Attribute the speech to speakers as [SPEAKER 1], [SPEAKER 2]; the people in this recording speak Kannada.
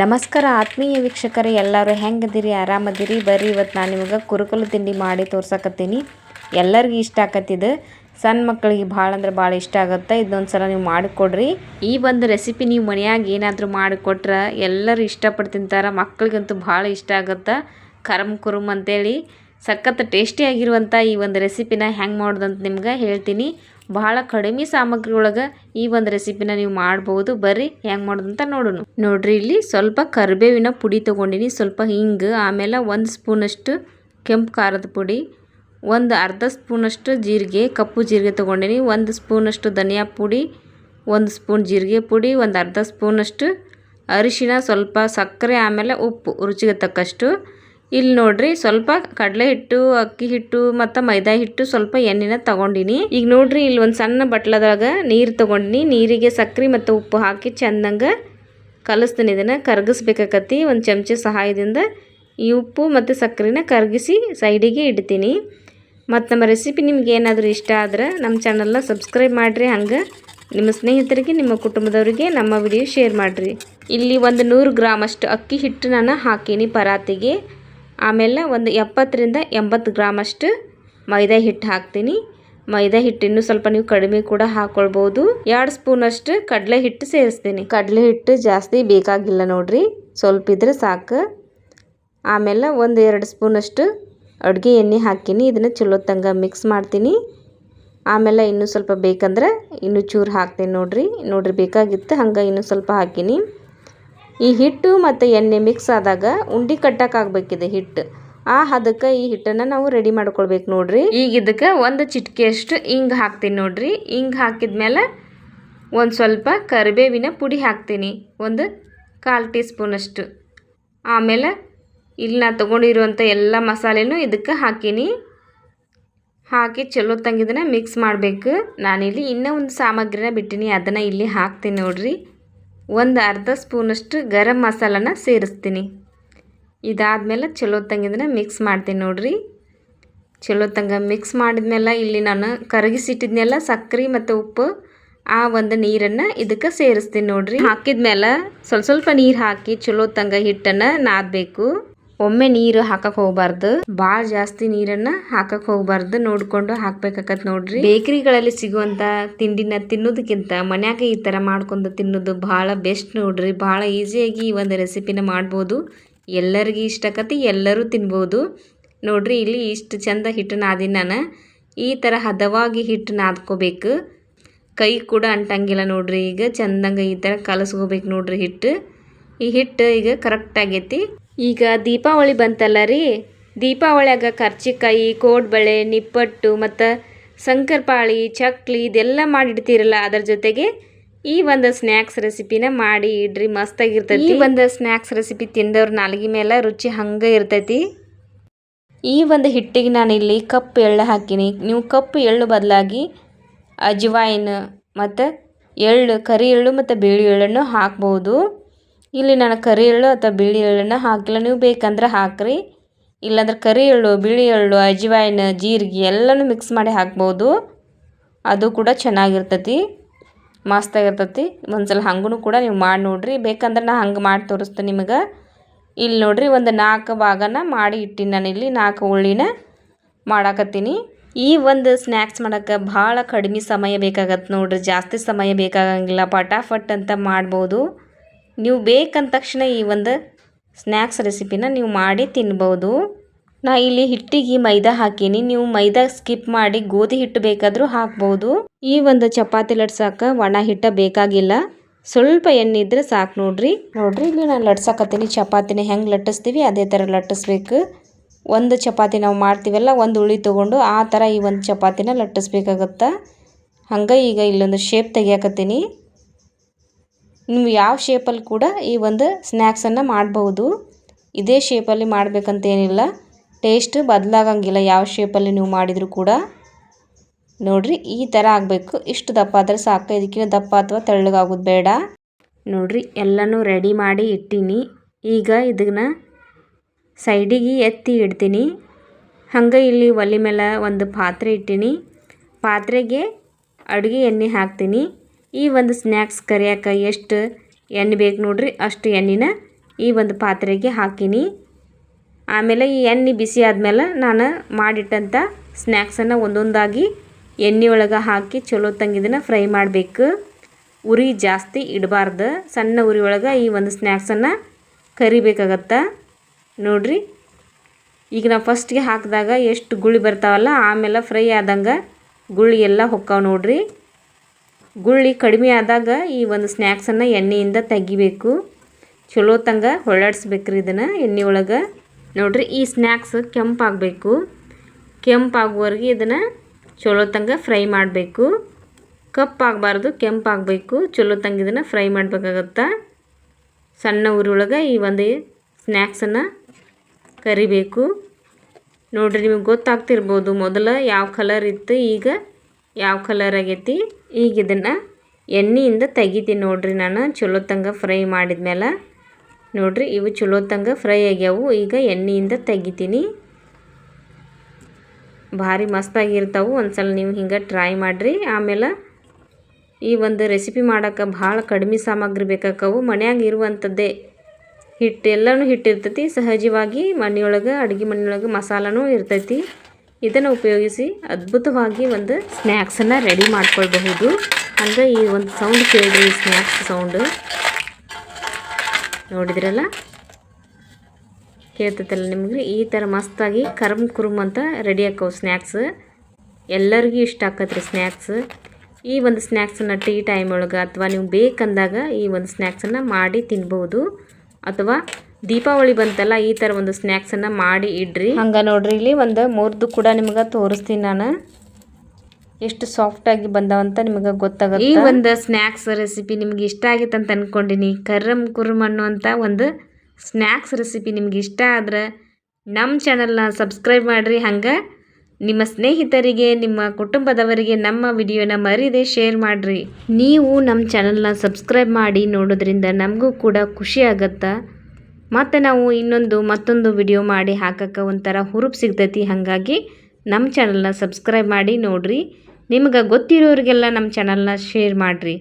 [SPEAKER 1] ನಮಸ್ಕಾರ ಆತ್ಮೀಯ ವೀಕ್ಷಕರೇ, ಎಲ್ಲರೂ ಹೆಂಗದಿರಿ ಆರಾಮದಿರಿ? ಬರ್ರಿ, ಇವತ್ತು ನಾನು ನಿಮಗೆ ಕುರುಕುಲು ತಿಂಡಿ ಮಾಡಿ ತೋರ್ಸಕತ್ತೀನಿ. ಎಲ್ಲರಿಗೂ ಇಷ್ಟ ಆಕತ್ತಿದು ಸಣ್ಣ ಮಕ್ಕಳಿಗೆ ಭಾಳ ಅಂದ್ರೆ ಭಾಳ ಇಷ್ಟ ಆಗುತ್ತೆ. ಇದೊಂದು ಸಲ ನೀವು ಮಾಡಿಕೊಡ್ರಿ. ಈ ಒಂದು ರೆಸಿಪಿ ನೀವು ಮನ್ಯಾಗ ಏನಾದರೂ ಮಾಡಿಕೊಟ್ರೆ ಎಲ್ಲರೂ ಇಷ್ಟಪಟ್ಟು ತಿಂತಾರೆ. ಮಕ್ಕಳಿಗಂತೂ ಭಾಳ ಇಷ್ಟ ಆಗುತ್ತೆ. ಕರಮ್ ಕುರುಮ್ ಅಂತೇಳಿ. ಸಖತ್ ಟೇಸ್ಟಿಯಾಗಿರುವಂಥ ಈ ಒಂದು ರೆಸಿಪಿನ ಹೆಂಗೆ ಮಾಡೋದಂತ ನಿಮ್ಗೆ ಹೇಳ್ತೀನಿ. ಬಹಳ ಕಡಿಮೆ ಸಾಮಗ್ರಿ ಒಳಗೆ ಈ ಒಂದು ರೆಸಿಪಿನ ನೀವು ಮಾಡ್ಬೋದು. ಬರ್ರಿ, ಹೆಂಗೆ ಅಂತ ನೋಡೋಣ. ನೋಡ್ರಿ, ಇಲ್ಲಿ ಸ್ವಲ್ಪ ಕರಿಬೇವಿನ ಪುಡಿ ತೊಗೊಂಡಿನಿ. ಸ್ವಲ್ಪ ಹಿಂಗೆ, ಆಮೇಲೆ ಒಂದು ಸ್ಪೂನಷ್ಟು ಕೆಂಪು ಖಾರದ ಪುಡಿ, ಒಂದು ಅರ್ಧ ಸ್ಪೂನಷ್ಟು ಜೀರಿಗೆ, ಕಪ್ಪು ಜೀರಿಗೆ ತೊಗೊಂಡಿನಿ, ಒಂದು ಸ್ಪೂನಷ್ಟು ಧನಿಯಾ ಪುಡಿ, ಒಂದು ಸ್ಪೂನ್ ಜೀರಿಗೆ ಪುಡಿ, ಒಂದು ಅರ್ಧ ಸ್ಪೂನಷ್ಟು ಅರಿಶಿನ, ಸ್ವಲ್ಪ ಸಕ್ಕರೆ, ಆಮೇಲೆ ಉಪ್ಪು, ರುಚಿಗೆ ತಕ್ಕಷ್ಟು. ಇಲ್ಲಿ ನೋಡ್ರಿ ಸ್ವಲ್ಪ ಕಡಲೆ ಹಿಟ್ಟು, ಅಕ್ಕಿ ಹಿಟ್ಟು ಮತ್ತು ಮೈದಾ ಹಿಟ್ಟು ಸ್ವಲ್ಪ ಎಣ್ಣೆನ ತಗೊಂಡಿನಿ. ಈಗ ನೋಡ್ರಿ ಇಲ್ಲಿ ಒಂದು ಸಣ್ಣ ಬಟ್ಲದಾಗ ನೀರು ತಗೊಂಡಿನಿ. ನೀರಿಗೆ ಸಕ್ಕರೆ ಮತ್ತು ಉಪ್ಪು ಹಾಕಿ ಚಂದಂಗ ಕಲಸ್ತೀನಿ. ಇದನ್ನು ಕರಗಿಸ್ಬೇಕಾಕತಿ ಒಂದು ಚಮಚ ಸಹಾಯದಿಂದ ಈ ಉಪ್ಪು ಮತ್ತು ಸಕ್ಕರೆನ ಕರಗಿಸಿ ಸೈಡಿಗೆ ಇಡ್ತೀನಿ. ಮತ್ತು ನಮ್ಮ ರೆಸಿಪಿ ನಿಮ್ಗೆ ಏನಾದರೂ ಇಷ್ಟ ಆದ್ರೆ ನಮ್ಮ ಚಾನಲ್ನ ಸಬ್ಸ್ಕ್ರೈಬ್ ಮಾಡಿರಿ. ಹಂಗೆ ನಿಮ್ಮ ಸ್ನೇಹಿತರಿಗೆ, ನಿಮ್ಮ ಕುಟುಂಬದವರಿಗೆ ನಮ್ಮ ವಿಡಿಯೋ ಶೇರ್ ಮಾಡಿರಿ. ಇಲ್ಲಿ ಒಂದು ನೂರು ಗ್ರಾಮಷ್ಟು ಅಕ್ಕಿ ಹಿಟ್ಟು ನಾನು ಹಾಕೀನಿ ಪರಾತಿಗೆ. ಆಮೇಲೆ ಒಂದು ಎಪ್ಪತ್ತರಿಂದ ಎಂಬತ್ತು ಗ್ರಾಮಷ್ಟು ಮೈದಾ ಹಿಟ್ಟು ಹಾಕ್ತೀನಿ. ಮೈದಾ ಹಿಟ್ಟು ಇನ್ನೂ ಸ್ವಲ್ಪ ನೀವು ಕಡಿಮೆ ಕೂಡ ಹಾಕ್ಕೊಳ್ಬೋದು ಎರಡು ಸ್ಪೂನಷ್ಟು ಕಡಲೆ ಹಿಟ್ಟು ಸೇರಿಸ್ತೀನಿ. ಕಡಲೆ ಹಿಟ್ಟು ಜಾಸ್ತಿ ಬೇಕಾಗಿಲ್ಲ ನೋಡಿರಿ, ಸ್ವಲ್ಪ ಇದ್ರೆ ಸಾಕು. ಆಮೇಲೆ ಒಂದು ಎರಡು ಸ್ಪೂನಷ್ಟು ಅಡುಗೆ ಎಣ್ಣೆ ಹಾಕಿನಿ ಇದನ್ನು ಚಲೋ ತಂಗ ಮಿಕ್ಸ್ ಮಾಡ್ತೀನಿ. ಆಮೇಲೆ ಇನ್ನೂ ಸ್ವಲ್ಪ ಬೇಕಂದ್ರೆ ಇನ್ನೂ ಚೂರು ಹಾಕ್ತೀನಿ ನೋಡಿರಿ. ನೋಡಿರಿ ಬೇಕಾಗಿತ್ತು ಹಂಗೆ ಇನ್ನೂ ಸ್ವಲ್ಪ ಹಾಕೀನಿ. ಈ ಹಿಟ್ಟು ಮತ್ತು ಎಣ್ಣೆ ಮಿಕ್ಸ್ ಆದಾಗ ಉಂಡೆ ಕಟ್ಟಕ್ಕಾಗಬೇಕಿದೆ ಹಿಟ್ಟು. ಆ ಹದಕ್ಕೆ ಈ ಹಿಟ್ಟನ್ನು ನಾವು ರೆಡಿ ಮಾಡ್ಕೊಳ್ಬೇಕು ನೋಡ್ರಿ. ಈಗ ಇದಕ್ಕೆ ಒಂದು ಚಿಟಿಕೆಯಷ್ಟು ಹಿಂಗೆ ಹಾಕ್ತೀನಿ ನೋಡ್ರಿ. ಹಿಂಗೆ ಹಾಕಿದ್ಮೇಲೆ ಒಂದು ಸ್ವಲ್ಪ ಕರಿಬೇವಿನ ಪುಡಿ ಹಾಕ್ತೀನಿ. ಒಂದು ಕಾಲು ಟೀ ಸ್ಪೂನಷ್ಟು ಆಮೇಲೆ ಇಲ್ಲಿ ನಾ ತೊಗೊಂಡಿರುವಂಥ ಎಲ್ಲ ಮಸಾಲೆನೂ ಇದಕ್ಕೆ ಹಾಕೀನಿ. ಹಾಕಿ ಚಲೋ ತಂಗಿದನ್ನ ಮಿಕ್ಸ್ ಮಾಡಬೇಕು. ನಾನಿಲ್ಲಿ ಇನ್ನೂ ಒಂದು ಸಾಮಗ್ರಿನ ಬಿಟ್ಟಿನಿ. ಅದನ್ನು ಇಲ್ಲಿ ಹಾಕ್ತೀನಿ ನೋಡ್ರಿ. ಒಂದು ಅರ್ಧ ಸ್ಪೂನಷ್ಟು ಗರಂ ಮಸಾಲನ ಸೇರಿಸ್ತೀನಿ. ಇದಾದಮೇಲೆ ಚಲೋ ತಂಗಿದನ್ನ ಮಿಕ್ಸ್ ಮಾಡ್ತೀನಿ ನೋಡ್ರಿ. ಚಲೋ ತಂಗ ಮಿಕ್ಸ್ ಮಾಡಿದ್ಮೇಲೆ ಇಲ್ಲಿ ನಾನು ಕರಗಿಸಿಟ್ಟಿದ್ನೆಲ್ಲ ಸಕ್ಕರೆ ಮತ್ತು ಉಪ್ಪು, ಆ ಒಂದು ನೀರನ್ನು ಇದಕ್ಕೆ ಸೇರಿಸ್ತೀನಿ ನೋಡ್ರಿ. ಹಾಕಿದ್ಮೇಲೆ ಸ್ವಲ್ಪ ಸ್ವಲ್ಪ ನೀರು ಹಾಕಿ ಚಲೋ ತಂಗ ಹಿಟ್ಟನ್ನು ನಾದಬೇಕು. ಒಮ್ಮೆ ನೀರು ಹಾಕಕ್ ಹೋಗ್ಬಾರ್ದು. ಬಾಳ್ ಜಾಸ್ತಿ ನೀರನ್ನ ಹಾಕಕ್ ಹೋಗ್ಬಾರ್ದು. ನೋಡ್ಕೊಂಡು ಹಾಕ್ಬೇಕಾಕತ್ ನೋಡ್ರಿ. ಬೇಕರಿಗಳಲ್ಲಿ ಸಿಗುವಂತ ತಿಂಡಿನ ತಿನ್ನೋದಕ್ಕಿಂತ ಮನ್ಯಾಗ ಈ ತರ ಮಾಡ್ಕೊಂಡು ತಿನ್ನೋದು ಬಹಳ ಬೆಸ್ಟ್ ನೋಡ್ರಿ. ಬಹಳ ಈಸಿಯಾಗಿ ಈ ಒಂದು ರೆಸಿಪಿನ ಮಾಡ್ಬೋದು. ಎಲ್ಲರಿಗೂ ಇಷ್ಟಕತಿ ಎಲ್ಲರೂ ತಿನ್ಬೋದು. ನೋಡ್ರಿ, ಇಲ್ಲಿ ಇಷ್ಟು ಚಂದ ಹಿಟ್ಟು ನಾದಿನ ನಾನು. ಈ ಥರ ಹದವಾಗಿ ಹಿಟ್ಟು ನಾದ್ಕೋಬೇಕು. ಕೈ ಕೂಡ ಅಂಟಂಗಿಲ್ಲ ನೋಡ್ರಿ. ಈಗ ಚಂದಂಗೆ ಈ ಥರ ಕಲಸ್ಕೋಬೇಕು ನೋಡ್ರಿ ಹಿಟ್ಟು ಈ ಹಿಟ್ಟು ಈಗ ಕರೆಕ್ಟ್ ಆಗೈತಿ. ಈಗ ದೀಪಾವಳಿ ಬಂತಲ್ಲ ರೀ? ದೀಪಾವಳಿಯಾಗ ಕರ್ಚಿಕಾಯಿ, ಕೋಡ್ಬಳೆ, ನಿಪ್ಪಟ್ಟು ಮತ್ತು ಶಂಕರಪಾಳಿ ಚಕ್ಲಿ ಇದೆಲ್ಲ ಮಾಡಿಡ್ತೀರಲ್ಲ ಅದರ ಜೊತೆಗೆ? ಈ ಒಂದು ಸ್ನ್ಯಾಕ್ಸ್ ರೆಸಿಪಿನ ಮಾಡಿ ಇಡ್ರಿ, ಮಸ್ತಾಗಿರ್ತೈತಿ. ಈ ಒಂದು ಸ್ನ್ಯಾಕ್ಸ್ ರೆಸಿಪಿ ತಿಂದವ್ರ ನಾಲ್ಗೆ ಮೇಲೆ ರುಚಿ ಹಂಗೆ ಇರ್ತೈತಿ. ಈ ಒಂದು ಹಿಟ್ಟಿಗೆ ನಾನು ಇಲ್ಲಿ ಕಪ್ಪು ಎಳ್ಳು ಹಾಕಿನಿ. ನೀವು ಕಪ್ಪು ಎಳ್ಳು ಬದಲಾಗಿ ಅಜ್ವಾಯಿನ್ ಮತ್ತು ಎಳ್ಳು, ಕರಿ ಎಳ್ಳು ಮತ್ತು ಬಿಳಿ ಎಳ್ಳನ್ನು ಹಾಕ್ಬೋದು. ಇಲ್ಲಿ ನಾನು ಕರಿ ಎಳ್ಳು ಅಥವಾ ಬಿಳಿ ಎಳ್ಳನ್ನು ಹಾಕಿಲ್ಲ. ನೀವು ಬೇಕಂದ್ರೆ ಹಾಕಿರಿ. ಇಲ್ಲಾಂದ್ರೆ ಕರಿ ಎಳ್ಳು, ಬಿಳಿ ಎಳ್ಳು ಅಜ್ವಾಯ್ನ ಜೀರಿಗೆ ಎಲ್ಲನೂ ಮಿಕ್ಸ್ ಮಾಡಿ ಹಾಕ್ಬೋದು. ಅದು ಕೂಡ ಚೆನ್ನಾಗಿರ್ತೈತಿ. ಮಸ್ತಾಗಿರ್ತೈತಿ ಒಂದ್ಸಲ ಹಂಗೂ ಕೂಡ ನೀವು ಮಾಡಿ ನೋಡಿರಿ. ಬೇಕಂದ್ರೆ ನಾ ಹಂಗೆ ಮಾಡಿ ತೋರಿಸ್ತೇನೆ ನಿಮಗೆ. ಇಲ್ಲಿ ನೋಡಿರಿ ಒಂದು ನಾಲ್ಕು ಭಾಗನ ಮಾಡಿ ಇಟ್ಟಿನಿ ನಾನು ಇಲ್ಲಿ. ನಾಲ್ಕು ಉಳ್ಳಿನ ಮಾಡಾಕತ್ತೀನಿ. ಈ ಒಂದು ಸ್ನ್ಯಾಕ್ಸ್ ಮಾಡೋಕ್ಕೆ ಭಾಳ ಕಡಿಮೆ ಸಮಯ ಬೇಕಾಗತ್ತೆ ನೋಡ್ರಿ. ಜಾಸ್ತಿ ಸಮಯ ಬೇಕಾಗಂಗಿಲ್ಲ. ಪಟಾಫಟ್ ಅಂತ ಮಾಡ್ಬೋದು. ನೀವು ಬೇಕಂದ ತಕ್ಷಣ ಈ ಒಂದು ಸ್ನ್ಯಾಕ್ಸ್ ರೆಸಿಪಿನ ನೀವು ಮಾಡಿ ತಿನ್ಬೋದು. ನಾ ಇಲ್ಲಿ ಹಿಟ್ಟಿಗೆ ಮೈದಾ ಹಾಕೀನಿ. ನೀವು ಮೈದಾ ಸ್ಕಿಪ್ ಮಾಡಿ ಗೋಧಿ ಹಿಟ್ಟು ಬೇಕಾದರೂ ಹಾಕ್ಬೋದು. ಈ ಒಂದು ಚಪಾತಿ ಲಟ್ಸಕ್ಕೆ ಒಣ ಹಿಟ್ಟ ಬೇಕಾಗಿಲ್ಲ. ಸ್ವಲ್ಪ ಎಣ್ಣೆ ಇದ್ರೆ ಸಾಕು ನೋಡ್ರಿ. ನೋಡ್ರಿ, ಇಲ್ಲಿ ನಾನು ಲಟ್ಸಕತ್ತೀನಿ. ಚಪಾತಿನ ಹೆಂಗೆ ಲಟ್ಟಿಸ್ತೀವಿ, ಅದೇ ಥರ ಲಟ್ಟಿಸ್ಬೇಕು. ಒಂದು ಚಪಾತಿ ನಾವು ಮಾಡ್ತೀವಲ್ಲ, ಒಂದು ಉಳಿ ತೊಗೊಂಡು ಆ ಥರ ಈ ಒಂದು ಚಪಾತಿನ ಲಟ್ಟಿಸ್ಬೇಕಾಗತ್ತೆ. ಹಂಗೆ ಈಗ ಇಲ್ಲೊಂದು ಶೇಪ್ ತೆಗಿಯಾಕತ್ತೀನಿ. ನೀವು ಯಾವ ಶೇಪಲ್ಲಿ ಕೂಡ ಈ ಒಂದು ಸ್ನ್ಯಾಕ್ಸನ್ನು ಮಾಡಬಹುದು. ಇದೇ ಶೇಪಲ್ಲಿ ಮಾಡಬೇಕಂತೇನಿಲ್ಲ ಟೇಸ್ಟ್ ಬದಲಾಗಂಗಿಲ್ಲ ಯಾವ ಶೇಪಲ್ಲಿ ನೀವು ಮಾಡಿದರೂ ಕೂಡ. ನೋಡ್ರಿ, ಈ ಥರ ಆಗಬೇಕು. ಇಷ್ಟು ದಪ್ಪ ಆದರೆ ಸಾಕು. ಇದಕ್ಕಿಂತ ದಪ್ಪ ಅಥವಾ ತೆಳ್ಳಗಾಗೋದು ಬೇಡ. ನೋಡ್ರಿ, ಎಲ್ಲನೂ ರೆಡಿ ಮಾಡಿ ಇಟ್ಟೀನಿ. ಈಗ ಇದನ್ನ ಸೈಡಿಗೆ ಎತ್ತಿ ಇಡ್ತೀನಿ. ಹಂಗೆ ಇಲ್ಲಿ ಒಲೆ ಮೇಲೆ ಒಂದು ಪಾತ್ರೆ ಇಟ್ಟೀನಿ. ಪಾತ್ರೆಗೆ ಅಡುಗೆ ಎಣ್ಣೆ ಹಾಕ್ತೀನಿ. ಈ ಒಂದು ಸ್ನ್ಯಾಕ್ಸ್ ಕರಿಯಾಕ ಎಷ್ಟು ಎಣ್ಣೆ ಬೇಕು ನೋಡ್ರಿ, ಅಷ್ಟು ಎಣ್ಣೆನ ಈ ಒಂದು ಪಾತ್ರೆಗೆ ಹಾಕೀನಿ. ಆಮೇಲೆ ಈ ಎಣ್ಣೆ ಬಿಸಿ ಆದಮೇಲೆ ನಾನು ಮಾಡಿಟ್ಟಂಥ ಸ್ನ್ಯಾಕ್ಸನ್ನು ಒಂದೊಂದಾಗಿ ಎಣ್ಣೆ ಒಳಗೆ ಹಾಕಿ ಚಲೋ ತಂಗಿದನ್ನು ಫ್ರೈ ಮಾಡಬೇಕು. ಉರಿ ಜಾಸ್ತಿ ಇಡಬಾರ್ದು, ಸಣ್ಣ ಉರಿ ಒಳಗೆ ಈ ಒಂದು ಸ್ನ್ಯಾಕ್ಸನ್ನು ಕರಿಬೇಕಾಗತ್ತೆ. ನೋಡ್ರಿ, ಈಗ ನಾವು ಫಸ್ಟ್ಗೆ ಹಾಕಿದಾಗ ಎಷ್ಟು ಗುಳಿ ಬರ್ತಾವಲ್ಲ, ಆಮೇಲೆ ಫ್ರೈ ಆದಂಗೆ ಗುಳಿ ಎಲ್ಲ ಹೊಕ್ಕಾವ ನೋಡ್ರಿ. ಗುಳ್ಳಿ ಕಡಿಮೆ ಆದಾಗ ಈ ಒಂದು ಸ್ನ್ಯಾಕ್ಸನ್ನು ಎಣ್ಣೆಯಿಂದ ತೆಗಿಬೇಕು. ಚಲೋ ತಂಗ ಹೊಳ್ಳಾಡಿಸ್ಬೇಕ್ರಿ ಇದನ್ನು ಎಣ್ಣೆ ಒಳಗೆ. ನೋಡಿರಿ ಈ ಸ್ನ್ಯಾಕ್ಸ್ ಕೆಂಪಾಗಬೇಕು. ಕೆಂಪಾಗುವವರೆಗೆ ಇದನ್ನು ಚಲೋ ತಂಗ ಫ್ರೈ ಮಾಡಬೇಕು. ಕಪ್ಪಾಗಬಾರ್ದು, ಕೆಂಪಾಗಬೇಕು. ಚಲೋ ತಂಗ ಇದನ್ನು ಫ್ರೈ ಮಾಡಬೇಕಾಗತ್ತಾ. ಸಣ್ಣ ಊರೊಳಗೆ ಈ ಒಂದು ಸ್ನ್ಯಾಕ್ಸನ್ನು ಕರಿಬೇಕು. ನೋಡಿರಿ ನಿಮಗೆ ಗೊತ್ತಾಗ್ತಿರ್ಬೋದು ಮೊದಲು ಯಾವ ಕಲರ್ ಇತ್ತು, ಈಗ ಯಾವ ಕಲರ್ ಆಗೈತಿ? ಈಗ ಇದನ್ನು ಎಣ್ಣೆಯಿಂದ ತೆಗಿತೀನಿ ನೋಡ್ರಿ ನಾನು. ಚಲೋ ತಂಗ ಫ್ರೈ ಮಾಡಿದ್ಮೇಲೆ ನೋಡ್ರಿ ಇವು ಚಲೋ ತಂಗ ಫ್ರೈ ಆಗ್ಯಾವು. ಈಗ ಎಣ್ಣೆಯಿಂದ ತೆಗಿತೀನಿ. ಭಾರಿ ಮಸ್ತಾಗಿರ್ತಾವೆ. ಒಂದ್ಸಲ ನೀವು ಹಿಂಗೆ ಟ್ರೈ ಮಾಡಿರಿ. ಆಮೇಲೆ ಈ ಒಂದು ರೆಸಿಪಿ ಮಾಡೋಕೆ ಭಾಳ ಕಡಿಮೆ ಸಾಮಗ್ರಿ ಬೇಕಾಕವು. ಮನ್ಯಾಗ ಇರುವಂಥದ್ದೇ ಹಿಟ್ಟು ಎಲ್ಲನೂ ಹಿಟ್ಟಿರ್ತೈತಿ. ಸಹಜವಾಗಿ ಮನೆಯೊಳಗೆ, ಅಡುಗೆ ಮನೆಯೊಳಗೆ ಮಸಾಲನೂ ಇರ್ತೈತಿ. ಇದನ್ನು ಉಪಯೋಗಿಸಿ ಅದ್ಭುತವಾಗಿ ಒಂದು ಸ್ನ್ಯಾಕ್ಸನ್ನು ರೆಡಿ ಮಾಡ್ಕೊಳ್ಬಹುದು. ಅಂದರೆ ಈ ಒಂದು ಸೌಂಡ್ ಕೇಳಿದ್ರಿ ಸ್ನ್ಯಾಕ್ಸ್ ಸೌಂಡು ನೋಡಿದ್ರಲ್ಲ? ಕೇಳ್ತೈತಲ್ಲ ನಿಮಗೆ? ಈ ಥರ ಮಸ್ತಾಗಿ ಕರ್ಮ್ ಕುರುಮ್ ಅಂತ ರೆಡಿ ಆಕ್ಕವು ಸ್ನ್ಯಾಕ್ಸ್ ಎಲ್ಲರಿಗೂ ಇಷ್ಟ ಆಕತ್ರಿ ಸ್ನ್ಯಾಕ್ಸ್ ಈ ಒಂದು ಸ್ನ್ಯಾಕ್ಸನ್ನು ಟೀ ಟೈಮ್ ಒಳಗೆ ಅಥವಾ ನೀವು ಬೇಕಂದಾಗ ಈ ಒಂದು ಸ್ನ್ಯಾಕ್ಸನ್ನು ಮಾಡಿ ತಿನ್ಬೋದು ಅಥವಾ ದೀಪಾವಳಿ ಬಂತಲ್ಲ ಈ ಥರ ಒಂದು ಸ್ನ್ಯಾಕ್ಸನ್ನು ಮಾಡಿ ಇಡ್ರಿ. ಹಂಗೆ ನೋಡ್ರಿ ಇಲ್ಲಿ ಒಂದು ಮೂರ್ದು ಕೂಡ ನಿಮ್ಗೆ ತೋರಿಸ್ತೀನಿ ನಾನು. ಎಷ್ಟು ಸಾಫ್ಟಾಗಿ ಬಂದವಂತ ನಿಮಗೆ ಗೊತ್ತಾಗುತ್ತೆ? ಈ ಒಂದು ಸ್ನ್ಯಾಕ್ಸ್ ರೆಸಿಪಿ ನಿಮ್ಗೆ ಇಷ್ಟ ಆಗಿತ್ತು ಅಂತ ಅಂದ್ಕೊಂಡಿನಿ ಕರ್ರಮ್ ಕುರ್ಮ್ ಅನ್ನುವಂಥ ಒಂದು ಸ್ನ್ಯಾಕ್ಸ್ ರೆಸಿಪಿ ನಿಮ್ಗೆ ಇಷ್ಟ ಆದ್ರೆ ನಮ್ಮ ಚಾನಲ್ನ ಸಬ್ಸ್ಕ್ರೈಬ್ ಮಾಡಿರಿ. ಹಂಗೆ ನಿಮ್ಮ ಸ್ನೇಹಿತರಿಗೆ ನಿಮ್ಮ ಕುಟುಂಬದವರಿಗೆ ನಮ್ಮ ವಿಡಿಯೋನ ಮರೀದೆ ಶೇರ್ ಮಾಡಿರಿ. ನೀವು ನಮ್ಮ ಚಾನಲ್ನ ಸಬ್ಸ್ಕ್ರೈಬ್ ಮಾಡಿ ನೋಡೋದ್ರಿಂದ ನಮಗೂ ಕೂಡ ಖುಷಿ ಆಗತ್ತಾ? ಮತ್ತು ನಾವು ಇನ್ನೊಂದು ಮತ್ತೊಂದು ವಿಡಿಯೋ ಮಾಡಿ ಹಾಕಕ್ಕೆ ಒಂಥರ ಹುರುಪು ಸಿಗ್ತೈತಿ. ಹಾಗಾಗಿ ನಮ್ಮ ಚಾನಲ್ನ ಸಬ್ಸ್ಕ್ರೈಬ್ ಮಾಡಿ ನೋಡಿರಿ. ನಿಮ್ಗೆ ಗೊತ್ತಿರೋರಿಗೆಲ್ಲ ನಮ್ಮ ಚಾನಲ್ನ ಶೇರ್ ಮಾಡಿರಿ.